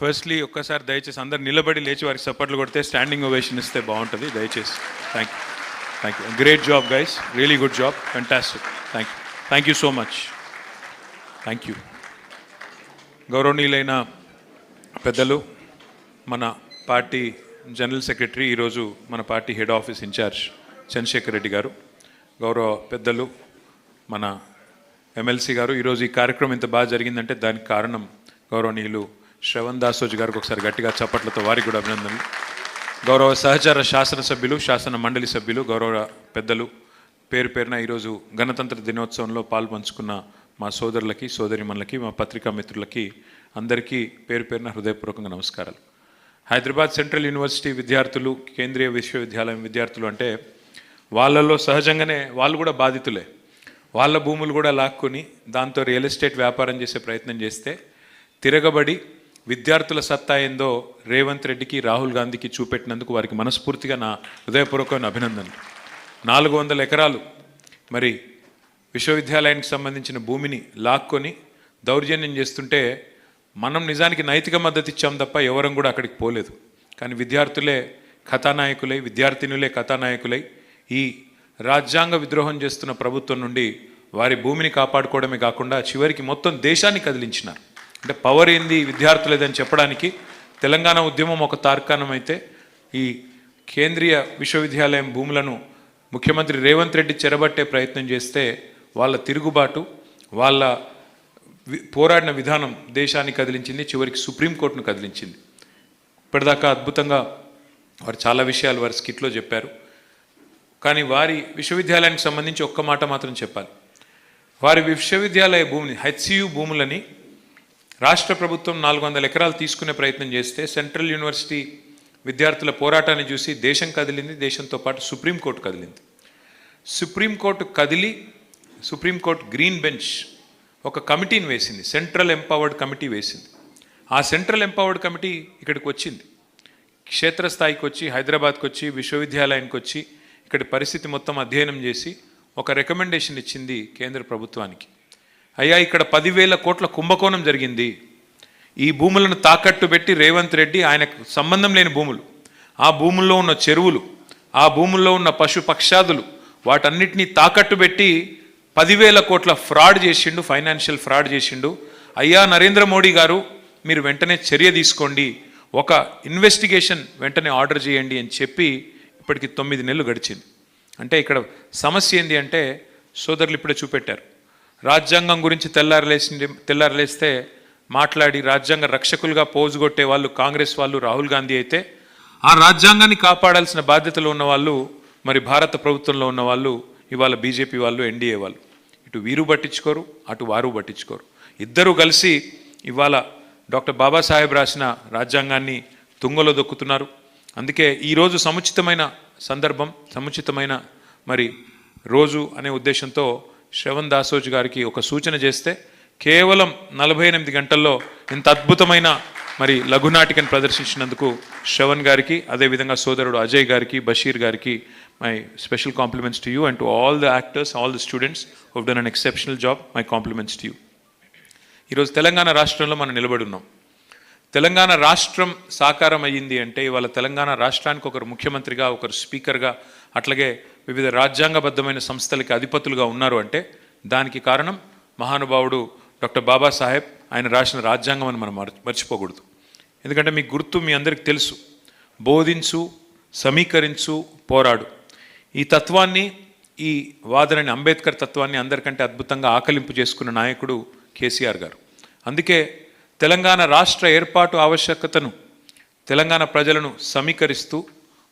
Firstly ఒక్కసారి దయచేసి అందరు నిలబడి లేచి వారికి సపోర్ట్లు కొడితే స్టాండింగ్ ఓవేషన్ ఇస్తే బాగుంటుంది. దయచేసి. Thank you thank you great job guys really good job fantastic thank you thank you so much thank you గౌరవనీయులైన పెద్దలు మన పార్టీ జనరల్ సెక్రటరీ ఈరోజు మన party head office incharge Chandrashekar Reddy గారు. గౌరవ పెద్దలు మన ఎమ్మెల్సీ గారు ఈరోజు ఈ కార్యక్రమం ఇంత బాగా జరిగిందంటే దానికి కారణం గౌరవనీయులు శ్రవణ్ దాసోజ్ గారికి ఒకసారి గట్టిగా చప్పట్లతో వారికి కూడా అభినందనలు. గౌరవ సహచార శాసనసభ్యులు శాసన మండలి సభ్యులు గౌరవ పెద్దలు పేరు పేరున ఈరోజు గణతంత్ర దినోత్సవంలో పాల్పంచుకున్న మా సోదరులకి సోదరిమణులకి మా పత్రికా మిత్రులకి అందరికీ పేరు పేరున హృదయపూర్వకంగా నమస్కారాలు. హైదరాబాద్ సెంట్రల్ యూనివర్సిటీ విద్యార్థులు కేంద్రీయ విశ్వవిద్యాలయం విద్యార్థులు అంటే వాళ్ళలో సహజంగానే వాళ్ళు కూడా బాధితులే. వాళ్ళ భూములు కూడా లాక్కొని దాంతో రియల్ ఎస్టేట్ వ్యాపారం చేసే ప్రయత్నం చేస్తే తిరగబడి విద్యార్థుల సత్తా ఏందో రేవంత్ రెడ్డికి రాహుల్ గాంధీకి చూపెట్టినందుకు వారికి మనస్ఫూర్తిగా నా హృదయపూర్వకమైన అభినందనలు. నాలుగు వందల ఎకరాలు మరి విశ్వవిద్యాలయానికి సంబంధించిన భూమిని లాక్కొని దౌర్జన్యం చేస్తుంటే మనం నిజానికి నైతిక మద్దతు ఇచ్చాం తప్ప ఎవరం కూడా అక్కడికి పోలేదు. కానీ విద్యార్థులే కథానాయకులై విద్యార్థినులే కథానాయకులై ఈ రాజ్యాంగ విద్రోహం చేస్తున్న ప్రభుత్వం నుండి వారి భూమిని కాపాడుకోవడమే కాకుండా చివరికి మొత్తం దేశాన్ని కదిలించినారు. అంటే పవర్ ఏంది విద్యార్థులేదని చెప్పడానికి తెలంగాణ ఉద్యమం ఒక తార్కాణం అయితే ఈ కేంద్రీయ విశ్వవిద్యాలయం భూములను ముఖ్యమంత్రి రేవంత్ రెడ్డి చెరబట్టే ప్రయత్నం చేస్తే వాళ్ళ తిరుగుబాటు వాళ్ళ పోరాడిన విధానం దేశాన్ని కదిలించింది చివరికి సుప్రీంకోర్టును కదిలించింది. ఇప్పటిదాకా అద్భుతంగా వారు చాలా విషయాలు వారి స్కిట్లో చెప్పారు. కానీ వారి విశ్వవిద్యాలయానికి సంబంధించి ఒక్క మాట మాత్రం చెప్పాలి. వారి విశ్వవిద్యాలయ భూమిని హెచ్సియు భూములని రాష్ట్ర ప్రభుత్వం నాలుగు వందల ఎకరాలు తీసుకునే ప్రయత్నం చేస్తే సెంట్రల్ యూనివర్సిటీ విద్యార్థుల పోరాటాన్ని చూసి దేశం కదిలింది దేశంతో పాటు సుప్రీంకోర్టు కదిలింది. సుప్రీంకోర్టు కదిలి సుప్రీంకోర్టు గ్రీన్ బెంచ్ ఒక కమిటీని వేసింది సెంట్రల్ ఎంపవర్డ్ కమిటీ వేసింది. ఆ సెంట్రల్ ఎంపవర్డ్ కమిటీ ఇక్కడికి వచ్చింది. క్షేత్రస్థాయికి వచ్చి హైదరాబాద్కి వచ్చి విశ్వవిద్యాలయానికి వచ్చి ఇక్కడ పరిస్థితి మొత్తం అధ్యయనం చేసి ఒక రికమెండేషన్ ఇచ్చింది కేంద్ర ప్రభుత్వానికి. అయ్యా ఇక్కడ పదివేల కోట్ల కుంభకోణం జరిగింది. ఈ భూములను తాకట్టు పెట్టి రేవంత్ రెడ్డి ఆయనకు సంబంధం లేని భూములు. ఆ భూముల్లో ఉన్న చెరువులు ఆ భూముల్లో ఉన్న పశు పక్షాదులు వాటన్నిటినీ తాకట్టు పెట్టి పదివేల కోట్ల ఫ్రాడ్ చేసిండు ఫైనాన్షియల్ ఫ్రాడ్ చేసిండు. అయ్యా నరేంద్ర మోడీ గారు మీరు వెంటనే చర్య తీసుకోండి. ఒక ఇన్వెస్టిగేషన్ వెంటనే ఆర్డర్ చేయండి అని చెప్పి ఇప్పటికి తొమ్మిది నెలలు గడిచింది. అంటే ఇక్కడ సమస్య ఏంటి అంటే సోదరులు ఇప్పుడే చూపెట్టారు. రాజ్యాంగం గురించి తెల్లారలేసి తెల్లారలేస్తే మాట్లాడి రాజ్యాంగ రక్షకులుగా పోజుగొట్టే వాళ్ళు కాంగ్రెస్ వాళ్ళు రాహుల్ గాంధీ అయితే ఆ రాజ్యాంగాన్ని కాపాడాల్సిన బాధ్యతలు ఉన్న వాళ్ళు మరి భారత ప్రభుత్వంలో ఉన్న వాళ్ళు ఇవాళ బీజేపీ వాళ్ళు ఎన్డీఏ వాళ్ళు. ఇటు వీరు పట్టించుకోరు అటు వారు పట్టించుకోరు. ఇద్దరూ కలిసి ఇవాళ డాక్టర్ బాబాసాహెబ్ రాసిన రాజ్యాంగాన్ని తుంగలో దొక్కుతున్నారు. అందుకే ఈరోజు సముచితమైన సందర్భం సముచితమైన మరి రోజు అనే ఉద్దేశంతో శ్రవణ్ దాసోజ్ గారికి ఒక సూచన చేస్తే కేవలం నలభై ఎనిమిది గంటల్లో ఇంత అద్భుతమైన మరి లఘునాటికను ప్రదర్శించినందుకు శ్రవణ్ గారికి అదేవిధంగా సోదరుడు అజయ్ గారికి బషీర్ గారికి my special compliments to you and to all the actors all the students who done an exceptional job my compliments to you ఈరోజు తెలంగాణ రాష్ట్రంలో మనం నిలబడి ఉన్నాం. తెలంగాణ రాష్ట్రం సాకారం అయ్యింది అంటే ఇవాళ తెలంగాణ రాష్ట్రానికి ఒకరు ముఖ్యమంత్రిగా ఒకరు స్పీకర్గా అట్లాగే వివిధ రాజ్యాంగబద్ధమైన సంస్థలకి అధిపతులుగా ఉన్నారు అంటే దానికి కారణం మహానుభావుడు డాక్టర్ బాబాసాహెబ్. ఆయన రాసిన రాజ్యాంగం అని మనం మర్చిపోకూడదు. ఎందుకంటే మీ గుర్తు మీ అందరికి తెలుసు. బోధించు సమీకరించు పోరాడు. ఈ తత్వాన్ని ఈ వాదనని అంబేద్కర్ తత్వాన్ని అందరికంటే అద్భుతంగా ఆకలింపు చేసుకున్న నాయకుడు కేసీఆర్ గారు. అందుకే తెలంగాణ రాష్ట్ర ఏర్పాటు ఆవశ్యకతను తెలంగాణ ప్రజలను సమీకరిస్తూ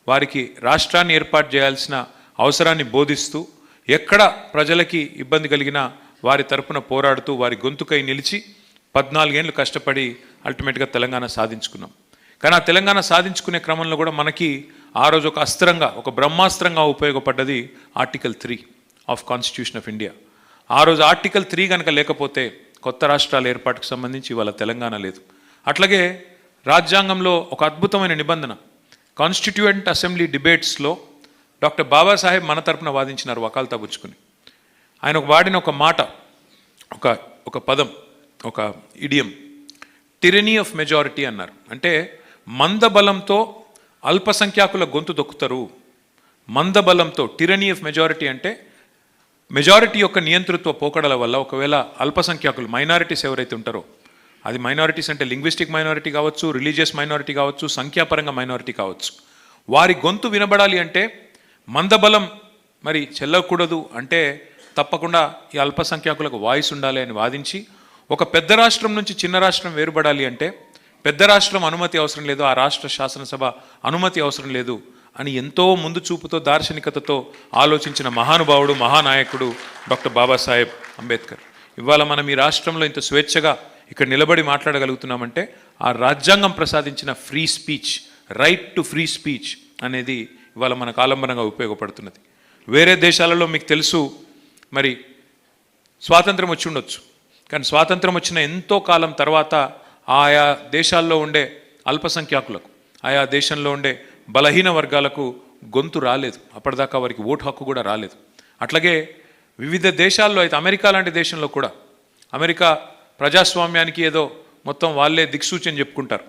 వారికి రాష్ట్రాన్ని ఏర్పాటు చేయాల్సిన అవసరాన్ని బోధిస్తూ ఎక్కడ ప్రజలకి ఇబ్బంది కలిగినా వారి తరపున పోరాడుతూ వారి గొంతుకై నిలిచి పద్నాలుగేళ్ళు కష్టపడి అల్టిమేట్గా తెలంగాణ సాధించుకున్నాం. కానీ ఆ తెలంగాణ సాధించుకునే క్రమంలో కూడా మనకి ఆ రోజు ఒక అస్త్రంగా ఒక బ్రహ్మాస్త్రంగా ఉపయోగపడ్డది article three of constitution of India ఆ రోజు ఆర్టికల్ త్రీ కనుక లేకపోతే కొత్త రాష్ట్రాల ఏర్పాటుకు సంబంధించి ఇవాళ తెలంగాణ లేదు. అట్లాగే రాజ్యాంగంలో ఒక అద్భుతమైన నిబంధన కాన్స్టిట్యూయెంట్ అసెంబ్లీ డిబేట్స్లో డాక్టర్ బాబాసాహెబ్ మన తరపున వాదించినారు వకాల్తా పుచ్చుకుని. ఆయన ఒక వాడిన ఒక మాట ఒక ఒక పదం ఒక ఇడియం. టిరనీ ఆఫ్ మెజారిటీ అన్నారు. అంటే మందబలంతో అల్పసంఖ్యాకుల గొంతు దొక్కుతారు. మందబలంతో టిరనీ ఆఫ్ మెజారిటీ అంటే మెజారిటీ యొక్క నియంతృత్వ పోకడల వల్ల ఒకవేళ అల్పసంఖ్యాకులు మైనారిటీస్ ఎవరైతే ఉంటారో అది మైనారిటీస్ అంటే లింగ్విస్టిక్ మైనారిటీ కావచ్చు రిలీజియస్ మైనారిటీ కావచ్చు సంఖ్యాపరంగా మైనారిటీ కావచ్చు వారి గొంతు వినబడాలి అంటే మందబలం మరి చెల్లకూడదు అంటే తప్పకుండా ఈ అల్పసంఖ్యాకులకు వాయిస్ ఉండాలి అని వాదించి ఒక పెద్ద రాష్ట్రం నుంచి చిన్న రాష్ట్రం వేరుపడాలి అంటే పెద్ద రాష్ట్రం అనుమతి అవసరం లేదు ఆ రాష్ట్ర శాసనసభ అనుమతి అవసరం లేదు అని ఎంతో ముందు చూపుతో దార్శనికతతో ఆలోచించిన మహానుభావుడు మహానాయకుడు డాక్టర్ బాబాసాహెబ్ అంబేద్కర్. ఇవాళ మనం ఈ రాష్ట్రంలో ఇంత స్వేచ్ఛగా ఇక్కడ నిలబడి మాట్లాడగలుగుతున్నామంటే ఆ రాజ్యాంగం ప్రసాదించిన free speech right to free speech అనేది ఇవాళ మనకు ఆలంబనంగా ఉపయోగపడుతున్నది. వేరే దేశాలలో మీకు తెలుసు మరి స్వాతంత్రం వచ్చి ఉండొచ్చు. కానీ స్వాతంత్రం వచ్చిన ఎంతో కాలం తర్వాత ఆయా దేశాల్లో ఉండే అల్పసంఖ్యాకులకు ఆయా దేశంలో ఉండే బలహీన వర్గాలకు గొంతు రాలేదు. అప్పటిదాకా వారికి ఓటు హక్కు కూడా రాలేదు. అట్లాగే వివిధ దేశాల్లో అయితే అమెరికా లాంటి దేశంలో కూడా అమెరికా ప్రజాస్వామ్యానికి ఏదో మొత్తం వాళ్ళే దిక్సూచన చెప్పుకుంటారు.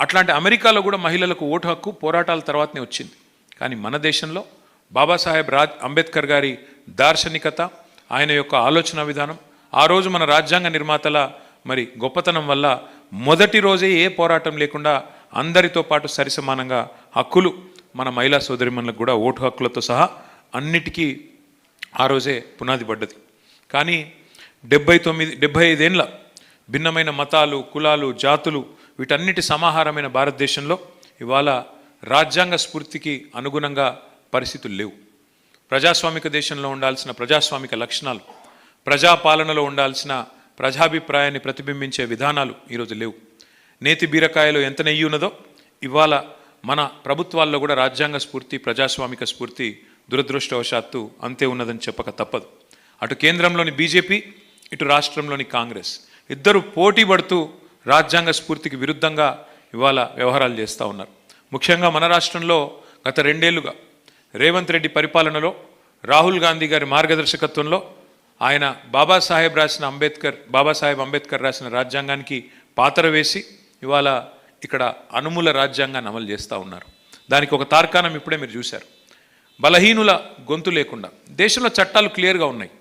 అట్లాంటి అమెరికాలో కూడా మహిళలకు ఓటు హక్కు పోరాటాల తర్వాతనే వచ్చింది. కానీ మన దేశంలో బాబాసాహెబ్ రాజ్ అంబేద్కర్ గారి దార్శనికత ఆయన యొక్క ఆలోచన విధానం ఆ రోజు మన రాజ్యాంగ నిర్మాతల మరి గొప్పతనం వల్ల మొదటి రోజే ఏ పోరాటం లేకుండా అందరితో పాటు సరిసమానంగా హక్కులు మన మహిళా సోదరిమణులకు కూడా ఓటు హక్కులతో సహా అన్నిటికీ ఆ రోజే పునాది పడ్డది. కానీ డెబ్బై తొమ్మిది డెబ్బై ఐదేండ్ల భిన్నమైన మతాలు కులాలు జాతులు వీటన్నిటి సమాహారమైన భారతదేశంలో ఇవాళ రాజ్యాంగ స్ఫూర్తికి అనుగుణంగా పరిస్థితులు లేవు. ప్రజాస్వామిక దేశంలో ఉండాల్సిన ప్రజాస్వామిక లక్షణాలు ప్రజాపాలనలో ఉండాల్సిన ప్రజాభిప్రాయాన్ని ప్రతిబింబించే విధానాలు ఈరోజు లేవు. నేతి బీరకాయలో ఎంత నెయ్యి ఉన్నదో ఇవాళ మన ప్రభుత్వాల్లో కూడా రాజ్యాంగ స్ఫూర్తి ప్రజాస్వామిక స్ఫూర్తి దురదృష్టవశాత్తు అంతే ఉన్నదని చెప్పక తప్పదు. అటు కేంద్రంలోని బీజేపీ ఇటు రాష్ట్రంలోని కాంగ్రెస్. ఇద్దరు పోటీ పడుతూ రాజ్యాంగ స్ఫూర్తికి విరుద్ధంగా ఇవాళ వ్యవహారాలు చేస్తూ ఉన్నారు. ముఖ్యంగా మన రాష్ట్రంలో గత రెండేళ్ళుగా రేవంత్ రెడ్డి పరిపాలనలో రాహుల్ గాంధీ గారి మార్గదర్శకత్వంలో ఆయన బాబాసాహెబ్ రాసిన అంబేద్కర్ బాబాసాహెబ్ అంబేద్కర్ రాసిన రాజ్యాంగానికి పాత్ర వేసి ఇవాళ ఇక్కడ అనుమూల రాజ్యాంగాన్ని అమలు చేస్తూ ఉన్నారు. దానికి ఒక తార్కాణం ఇప్పుడే మీరు చూశారు. బలహీనుల గొంతు లేకుండా దేశంలో చట్టాలు క్లియర్గా ఉన్నాయి.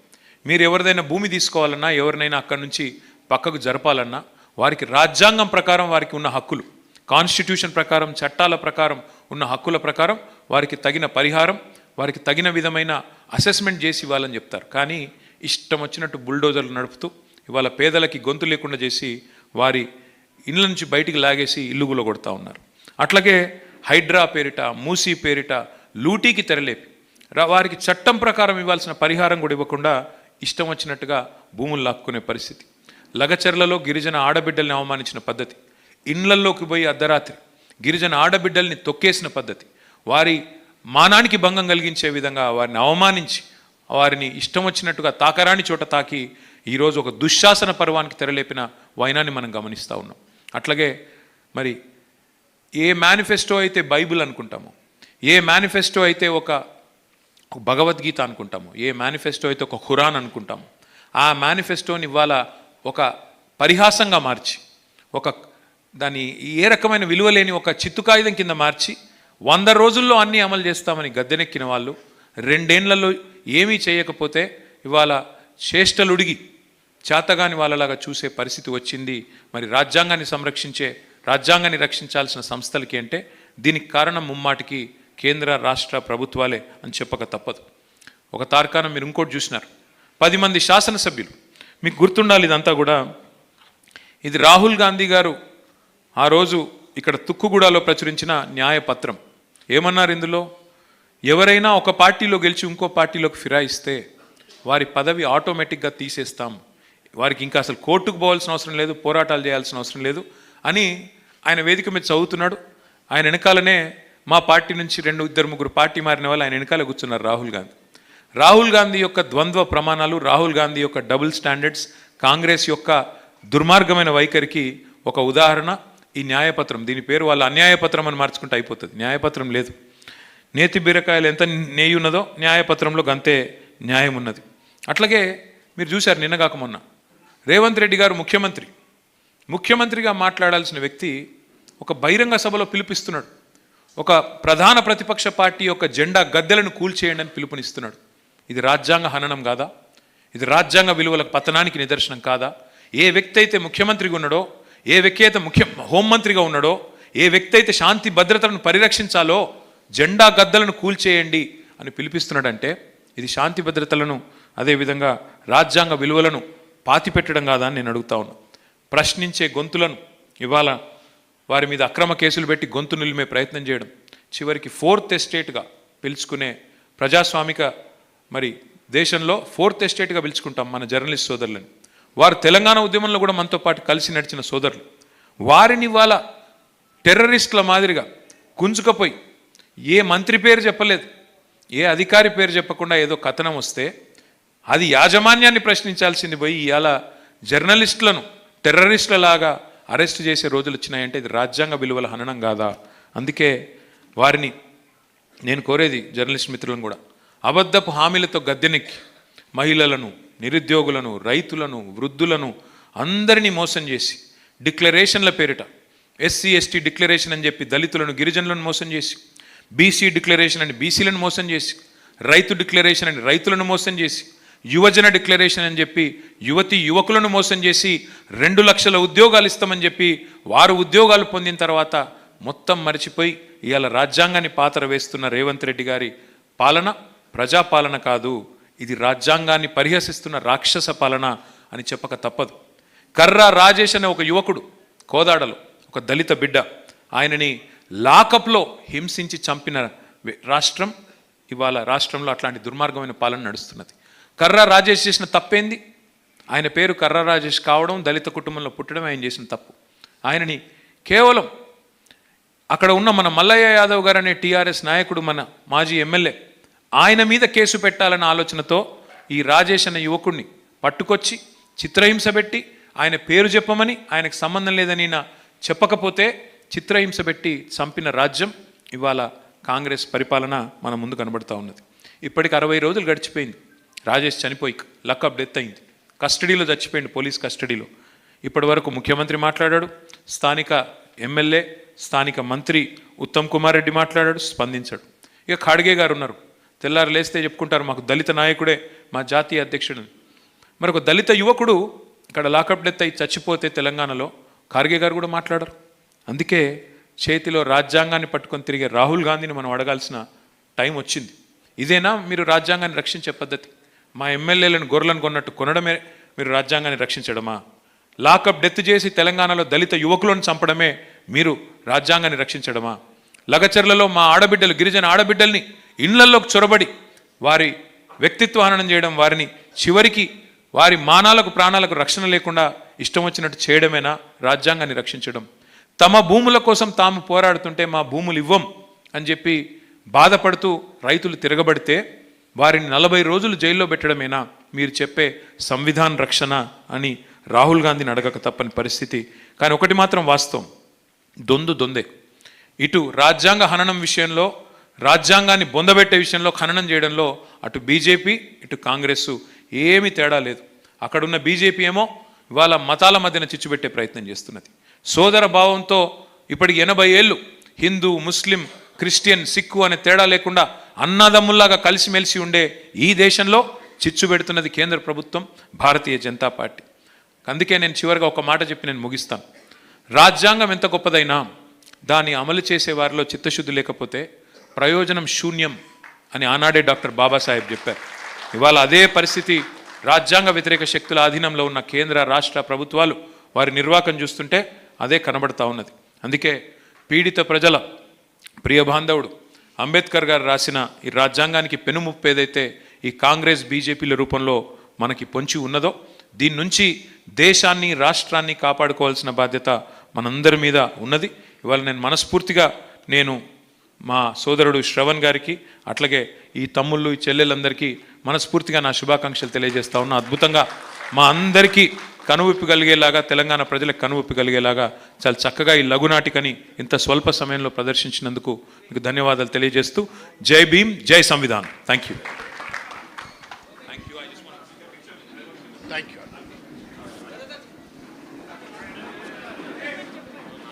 మీరు ఎవరిదైనా భూమి తీసుకోవాలన్నా ఎవరినైనా అక్కడి నుంచి పక్కకు జరపాలన్నా వారికి రాజ్యాంగం ప్రకారం వారికి ఉన్న హక్కులు కాన్స్టిట్యూషన్ ప్రకారం చట్టాల ప్రకారం ఉన్న హక్కుల ప్రకారం వారికి తగిన పరిహారం వారికి తగిన విధమైన అసెస్మెంట్ చేసి ఇవ్వాలని చెప్తారు. కానీ ఇష్టం వచ్చినట్టు బుల్డోజర్లు నడుపుతూ ఇవాళ పేదలకి గొంతు లేకుండా చేసి వారి ఇళ్ళ నుంచి బయటికి లాగేసి ఇల్లు కొడతా ఉన్నారు. అట్లాగే హైడ్రా పేరిట మూసీ పేరిట లూటీకి తెరలేపి వారికి చట్టం ప్రకారం ఇవ్వాల్సిన పరిహారం కూడా ఇవ్వకుండా ఇష్టం వచ్చినట్టుగా భూములు లాక్కునే పరిస్థితి. లగచర్లలో గిరిజన ఆడబిడ్డల్ని అవమానించిన పద్ధతి. ఇండ్లల్లోకి పోయి అర్ధరాత్రి గిరిజన ఆడబిడ్డల్ని తొక్కేసిన పద్ధతి. వారి మానానికి భంగం కలిగించే విధంగా వారిని అవమానించి వారిని ఇష్టం వచ్చినట్టుగా తాకరాని చోట తాకి ఈరోజు ఒక దుశ్శాసన పర్వానికి తెరలేపిన వైనాన్ని మనం గమనిస్తూ ఉన్నాం. అట్లాగే మరి ఏ మేనిఫెస్టో అయితే బైబిల్ అనుకుంటామో ఏ మేనిఫెస్టో అయితే ఒక ఒక భగవద్గీత అనుకుంటాము ఏ మేనిఫెస్టో అయితే ఒక ఖురాన్ అనుకుంటాము ఆ మేనిఫెస్టోని ఇవాళ ఒక పరిహాసంగా మార్చి ఒక దాన్ని ఏ రకమైన విలువ లేని ఒక చిత్తు కాగితం కింద మార్చి వంద రోజుల్లో అన్నీ అమలు చేస్తామని గద్దెనెక్కిన వాళ్ళు రెండేళ్ళలో ఏమీ చేయకపోతే ఇవాళ చేష్టలుడిగి చేతగాని వాళ్ళలాగా చూసే పరిస్థితి వచ్చింది. మరి రాజ్యాంగాన్ని సంరక్షించే రాజ్యాంగాన్ని రక్షించాల్సిన సంస్థలకి అంటే దీనికి కారణం ముమ్మాటికి కేంద్ర రాష్ట్ర ప్రభుత్వాలే అని చెప్పక తప్పదు. ఒక తార్కాణం మీరు ఇంకోటి చూసినారు. పది మంది శాసనసభ్యులు. మీకు గుర్తుండాలి ఇదంతా కూడా. ఇది రాహుల్ గాంధీ గారు ఆ రోజు ఇక్కడ తుక్కుగూడలో ప్రచురించిన న్యాయపత్రం. ఏమన్నారు ఇందులో? ఎవరైనా ఒక పార్టీలో గెలిచి ఇంకో పార్టీలోకి ఫిరాయిస్తే వారి పదవి ఆటోమేటిక్గా తీసేస్తాం. వారికి ఇంకా అసలు కోర్టుకు పోవాల్సిన అవసరం లేదు పోరాటాలు చేయాల్సిన అవసరం లేదు అని ఆయన వేదిక మీద చదువుతున్నాడు. ఆయన వెనకాలనే మా పార్టీ నుంచి రెండు ఇద్దరు ముగ్గురు పార్టీ మారిన వాళ్ళు ఆయన వెనకాల కూర్చున్నారు రాహుల్ గాంధీ. రాహుల్ గాంధీ యొక్క ద్వంద్వ ప్రమాణాలు రాహుల్ గాంధీ యొక్క డబుల్ స్టాండర్డ్స్ కాంగ్రెస్ యొక్క దుర్మార్గమైన వైఖరికి ఒక ఉదాహరణ. ఈ న్యాయపత్రం దీని పేరు వాళ్ళు అన్యాయపత్రం అని మార్చుకుంటే అయిపోతుంది. న్యాయపత్రం లేదు. నేతి బీరకాయలు ఎంత నేయి ఉన్నదో న్యాయపత్రంలో గంతే న్యాయం ఉన్నది. అట్లాగే మీరు చూశారు నిన్నగాక మొన్న. రేవంత్ రెడ్డి గారు ముఖ్యమంత్రి. ముఖ్యమంత్రిగా మాట్లాడాల్సిన వ్యక్తి ఒక బహిరంగ సభలో పిలుపిస్తున్నాడు ఒక ప్రధాన ప్రతిపక్ష పార్టీ యొక్క జెండా గద్దెలను కూల్చేయండి అని పిలుపునిస్తున్నాడు. ఇది రాజ్యాంగ హననం కాదా? ఇది రాజ్యాంగ విలువల పతనానికి నిదర్శనం కాదా? ఏ వ్యక్తి అయితే ముఖ్యమంత్రిగా ఉన్నాడో ఏ వ్యక్తి అయితే ముఖ్య హోంమంత్రిగా ఉన్నాడో ఏ వ్యక్తి అయితే శాంతి భద్రతలను పరిరక్షించాలో జెండా గద్దలను కూల్చేయండి అని పిలిపిస్తున్నాడంటే ఇది శాంతి భద్రతలను అదేవిధంగా రాజ్యాంగ విలువలను పాతిపెట్టడం కాదా అని నేను అడుగుతా ఉన్నాను ప్రశ్నించే గొంతులను ఇవాళ వారి మీద అక్రమ కేసులు పెట్టి గొంతు నిలిమే ప్రయత్నం చేయడం చివరికి ఫోర్త్ ఎస్టేట్గా పిలుచుకునే ప్రజాస్వామిక మరి దేశంలో ఫోర్త్ ఎస్టేట్గా పిలుచుకుంటాం మన జర్నలిస్ట్ సోదరులని. వారు తెలంగాణ ఉద్యమంలో కూడా మనతో పాటు కలిసి నడిచిన సోదరులు. వారిని ఇవాళ టెర్రరిస్టుల మాదిరిగా గుంజుకపోయి ఏ మంత్రి పేరు చెప్పలేదు ఏ అధికారి పేరు చెప్పకుండా ఏదో కథనం వస్తే అది యాజమాన్యాన్ని ప్రశ్నించాల్సింది పోయి ఇవాళ జర్నలిస్టులను టెర్రరిస్టులలాగా అరెస్ట్ చేసే రోజులు వచ్చినాయంటే ఇది రాజ్యాంగ విలువల హననం కాదా? అందుకే వారిని నేను కోరేది జర్నలిస్ట్ మిత్రులను కూడా అబద్ధపు హామీలతో గద్దెనెక్కి మహిళలను నిరుద్యోగులను రైతులను వృద్ధులను అందరినీ మోసం చేసి డిక్లరేషన్ల పేరిట ఎస్సీ ఎస్టీ డిక్లరేషన్ అని చెప్పి దళితులను గిరిజనులను మోసం చేసి బీసీ డిక్లరేషన్ అని బీసీలను మోసం చేసి రైతు డిక్లరేషన్ అని రైతులను మోసం చేసి యువజన డిక్లరేషన్ అని చెప్పి యువతి యువకులను మోసం చేసి రెండు లక్షల ఉద్యోగాలు ఇస్తామని చెప్పి వారు ఉద్యోగాలు పొందిన తర్వాత మొత్తం మర్చిపోయి ఇవాళ రాజ్యాంగాన్ని పాత్ర వేస్తున్న రేవంత్ రెడ్డి గారి పాలన ప్రజాపాలన కాదు. ఇది రాజ్యాంగాన్ని పరిహసిస్తున్న రాక్షస పాలన అని చెప్పక తప్పదు. కర్రా రాజేష్ అనే ఒక యువకుడు కోదాడలో ఒక దళిత బిడ్డ ఆయనని లాకప్లో హింసించి చంపిన రాష్ట్రం ఇవాళ రాష్ట్రంలో అట్లాంటి దుర్మార్గమైన పాలన నడుస్తున్నది. కర్రా రాజేష్ చేసిన తప్పేంది? ఆయన పేరు కర్రా రాజేష్ కావడం దళిత కుటుంబంలో పుట్టడం ఆయన చేసిన తప్పు. ఆయనని కేవలం అక్కడ ఉన్న మన మల్లయ్య యాదవ్ గారు అనే టీఆర్ఎస్ నాయకుడు మన మాజీ ఎమ్మెల్యే ఆయన మీద కేసు పెట్టాలన్న ఆలోచనతో ఈ రాజేష్ అనే యువకుడిని పట్టుకొచ్చి చిత్రహింస పెట్టి ఆయన పేరు చెప్పమని ఆయనకు సంబంధం లేదని నా చెప్పకపోతే చిత్రహింస పెట్టి చంపిన రాజ్యం ఇవాళ కాంగ్రెస్ పరిపాలన మన ముందు కనబడుతూ ఉన్నది. ఇప్పటికి అరవై రోజులు గడిచిపోయింది. రాజేష్ చనిపోయి లక్అప్ డెత్ అయింది. కస్టడీలో చచ్చిపోయింది పోలీస్ కస్టడీలో. ఇప్పటి వరకు ముఖ్యమంత్రి మాట్లాడాడు స్థానిక ఎమ్మెల్యే స్థానిక మంత్రి ఉత్తమ్ కుమార్ రెడ్డి మాట్లాడాడు స్పందించాడు. ఇక ఖాడ్గే గారు ఉన్నారు. తెల్లారు లేస్తే చెప్పుకుంటారు మాకు దళిత నాయకుడే మా జాతీయ అధ్యక్షుడు. మరి ఒక దళిత యువకుడు ఇక్కడ లాకప్ డెత్ అయి చచ్చిపోతే తెలంగాణలో ఖార్గే గారు కూడా మాట్లాడరు. అందుకే చేతిలో రాజ్యాంగాన్ని పట్టుకొని తిరిగే రాహుల్ గాంధీని మనం అడగాల్సిన టైం వచ్చింది. ఇదేనా మీరు రాజ్యాంగాన్ని రక్షించే పద్ధతి? మా ఎమ్మెల్యేలను గొర్రెలను కొన్నట్టు కొనడమే మీరు రాజ్యాంగాన్ని రక్షించడమా? లాకప్ డెత్ చేసి తెలంగాణలో దళిత యువకులను చంపడమే మీరు రాజ్యాంగాన్ని రక్షించడమా? లగచర్లలో మా ఆడబిడ్డలు గిరిజన ఆడబిడ్డల్ని ఇళ్ళలోకి చొరబడి వారి వ్యక్తిత్వ హననం చేయడం వారిని చివరికి వారి మానాలకు ప్రాణాలకు రక్షణ లేకుండా ఇష్టం వచ్చినట్టు చేయడమేనా? రాజ్యాంగాన్ని రక్షించడం. తమ భూముల కోసం తాము పోరాడుతుంటే మా భూములు ఇవ్వం అని చెప్పి బాధపడుతూ రైతులు తిరగబడితే వారిని నలభై రోజులు జైల్లో పెట్టడమేనా? మీరు చెప్పే సంవిధాన రక్షణ అని రాహుల్ గాంధీని అడగక తప్పని పరిస్థితి. కానీ ఒకటి మాత్రం వాస్తవం. దొందు దొందే. ఇటు రాజ్యాంగ హననం విషయంలో రాజ్యాంగాన్ని బొందబెట్టే విషయంలో ఖననం చేయడంలో అటు బీజేపీ ఇటు కాంగ్రెస్ ఏమీ తేడా లేదు. అక్కడున్న బీజేపీ ఏమో ఇవాళ మతాల మధ్యన చిచ్చుపెట్టే ప్రయత్నం చేస్తున్నది. సోదర భావంతో ఇప్పటికి ఎనభై ఏళ్ళు హిందూ ముస్లిం క్రిస్టియన్ సిక్కు అనే తేడా లేకుండా అన్నదమ్ముల్లాగా కలిసిమెలిసి ఉండే ఈ దేశంలో చిచ్చు పెడుతున్నది కేంద్ర ప్రభుత్వం భారతీయ జనతా పార్టీ. అందుకే నేను చివరిగా ఒక మాట చెప్పి నేను ముగిస్తాను. రాజ్యాంగం ఎంత గొప్పదైనా దాన్ని అమలు చేసే వారిలో చిత్తశుద్ధి లేకపోతే ప్రయోజనం శూన్యం అని ఆనాడే డాక్టర్ బాబాసాహెబ్ చెప్పారు. ఇవాళ అదే పరిస్థితి రాజ్యాంగ వ్యతిరేక శక్తుల అధీనంలో ఉన్న కేంద్ర రాష్ట్ర ప్రభుత్వాలు వారి నిర్వాకం చూస్తుంటే అదే కనబడతా ఉన్నది. అందుకే పీడిత ప్రజల ప్రియ బాంధవుడు అంబేద్కర్ గారు రాసిన ఈ రాజ్యాంగానికి పెనుముప్పు ఏదైతే ఈ కాంగ్రెస్ బీజేపీల రూపంలో మనకి పొంచి ఉన్నదో దీని నుంచి దేశాన్ని రాష్ట్రాన్ని కాపాడుకోవాల్సిన బాధ్యత మనందరి మీద ఉన్నది. ఇవాళ నేను మనస్ఫూర్తిగా నేను మా సోదరుడు శ్రవణ్ గారికి అట్లాగే ఈ తమ్ముళ్ళు ఈ చెల్లెలందరికీ మనస్ఫూర్తిగా నా శుభాకాంక్షలు తెలియజేస్తా ఉన్నా. అద్భుతంగా మా అందరికీ కనువిప్పి కలిగేలాగా తెలంగాణ ప్రజలకు కనువిప్పి కలిగేలాగా చాలా చక్కగా ఈ లఘునాటికని ఇంత స్వల్ప సమయంలో ప్రదర్శించినందుకు మీకు ధన్యవాదాలు తెలియజేస్తూ. జై భీమ్ జై సంవిధానం. Thank you